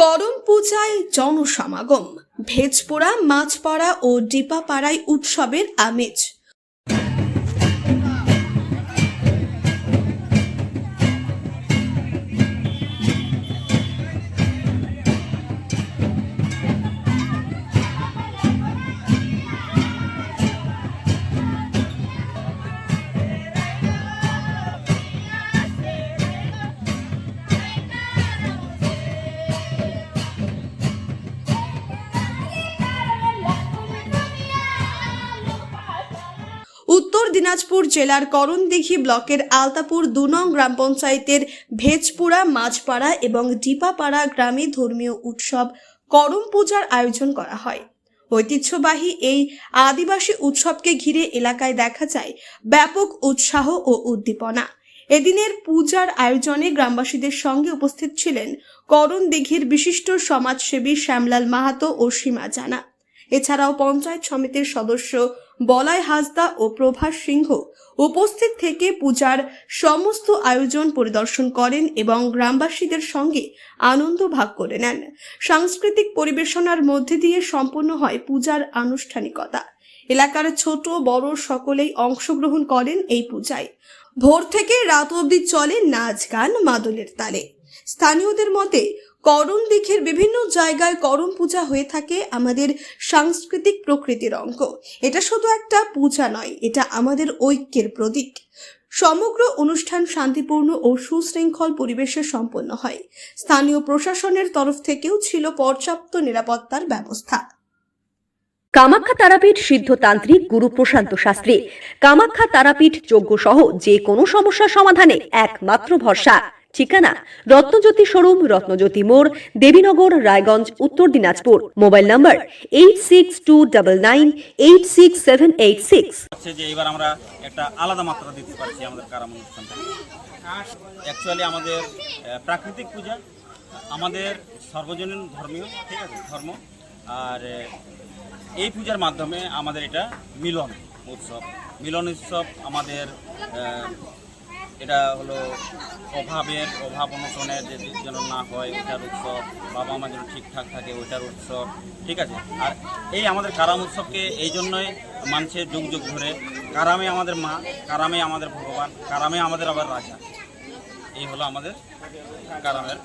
করম পূজায় জনসমাগম। ভেজপোড়া মাছপাড়া ও ডিপাপাড়ায় উৎসবের আমেজ। উত্তর দিনাজপুর জেলার করণদিঘি ব্লকের আলতাপুর দু নং গ্রাম পঞ্চায়েতের ভেজপুরা, মাঝপাড়া এবং ডিপাপাড়া গ্রামে ধর্মীয় উৎসব করম পূজার আয়োজন করা হয়। ঐতিহ্যবাহী এই আদিবাসী উৎসবকে ঘিরে এলাকায় দেখা যায় ব্যাপক উৎসাহ ও উদ্দীপনা। এদিনের পূজার আয়োজনে গ্রামবাসীদের সঙ্গে উপস্থিত ছিলেন করণ দিঘির বিশিষ্ট সমাজসেবী শ্যামলাল মাহাতো ও সীমা জানা। এছাড়াও পঞ্চায়েত সমিতির সদস্য বলয় হাসদা ও প্রভাস সিংহ উপস্থিত থেকে পূজার সমস্ত আয়োজন পরিদর্শন করেন এবং গ্রামবাসীদের সঙ্গে আনন্দ ভাগ করে নেন। সাংস্কৃতিক পরিবেশনার মধ্যে দিয়ে সম্পন্ন হয় পূজার আনুষ্ঠানিকতা। এলাকার ছোট, বড় সকলেই অংশগ্রহণ করেন এই পূজায়। ভোর থেকে রাত অবধি চলে নাচ গান মাদলের তালে। স্থানীয়দের মতে করম দিঘের বিভিন্ন জায়গায় করম পূজা হয়ে থাকে আমাদের সাংস্কৃতিক প্রকৃতির অঙ্গ। এটা শুধু একটা পূজা নয়, এটা আমাদের ঐক্যের প্রতীক। সমগ্র অনুষ্ঠান শান্তিপূর্ণ ও সুশৃঙ্খল পরিবেশে সম্পন্ন হয়। স্থানীয় প্রশাসনের তরফ থেকেও ছিল পর্যাপ্ত নিরাপত্তার ব্যবস্থা। কামাখ্যা তারাপীঠ সিদ্ধতান্ত্রিক গুরু প্রশান্ত শাস্ত্রী। কামাখ্যা তারাপীঠ যজ্ঞ সহ যে কোনো সমস্যা সমাধানে একমাত্র ভরসা। ঠিকানা রত্নজ্যোতি শোরুম, রত্নজ্যোতি মোড়, Devinagar, Raiganj, Uttar Dinajpur. Mobile number eight six two double nine eight six seven eight six যে এবার আমরা একটা আলাদা মাত্রা দিতে পারছি আমাদের কারাম অনুষ্ঠানটা অ্যাকচুয়ালি আমাদের প্রাকৃতিক পূজা, আমাদের সর্বজনীন ধর্মীয়, ঠিক আছে, ধর্ম। আর এই পূজার মাধ্যমে আমাদের এটা মিলন উৎসব। মিলন উৎসব আমাদের এটা হলো অভাবের অভাব অনশনের যে যেন না হয় ওইটার উৎসব বাবা মা যেন ঠিকঠাক থাকে ওইটার উৎসব ঠিক আছে? আর এই আমাদের কারাম উৎসবকে এই জন্যই মানছে যুগ যুগ ধরে। কারামে আমাদের মা কারামে আমাদের ভগবান কারামে আমাদের আবার রাজা। এই হলো আমাদের কারামের।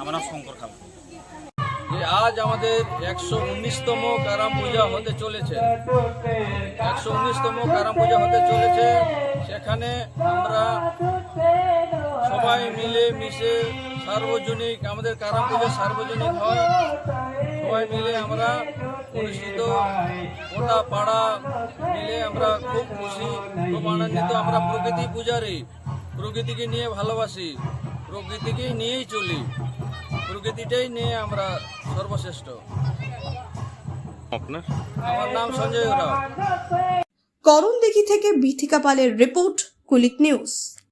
আমার নাম শঙ্কর খাল। যে আজ আমাদের একশো উনিশতম কারাম পূজা হতে চলেছে। একশো উনিশতম কারাম পূজা হতে চলেছে। সেখানে আমরা সবাই মিলে মিশে সার্বজনিক আমাদের কারাম পূজা সার্বজনিক হয়। সবাই মিলে আমরা অনুষ্ঠিত গোটা পাড়া মিলে আমরা খুব খুশি খুব আনন্দিত। আমরা প্রকৃতি পূজারী প্রকৃতিকে নিয়ে ভালোবাসি প্রকৃতিকে নিয়েই চলি প্রকৃতিটাই নিয়ে আমরা সর্বশ্রেষ্ঠ। আপনার? আমার নাম সঞ্জয় রাও। করণদিঘি থেকে বিথিকা পালের রিপোর্ট কুলিক নিউজ।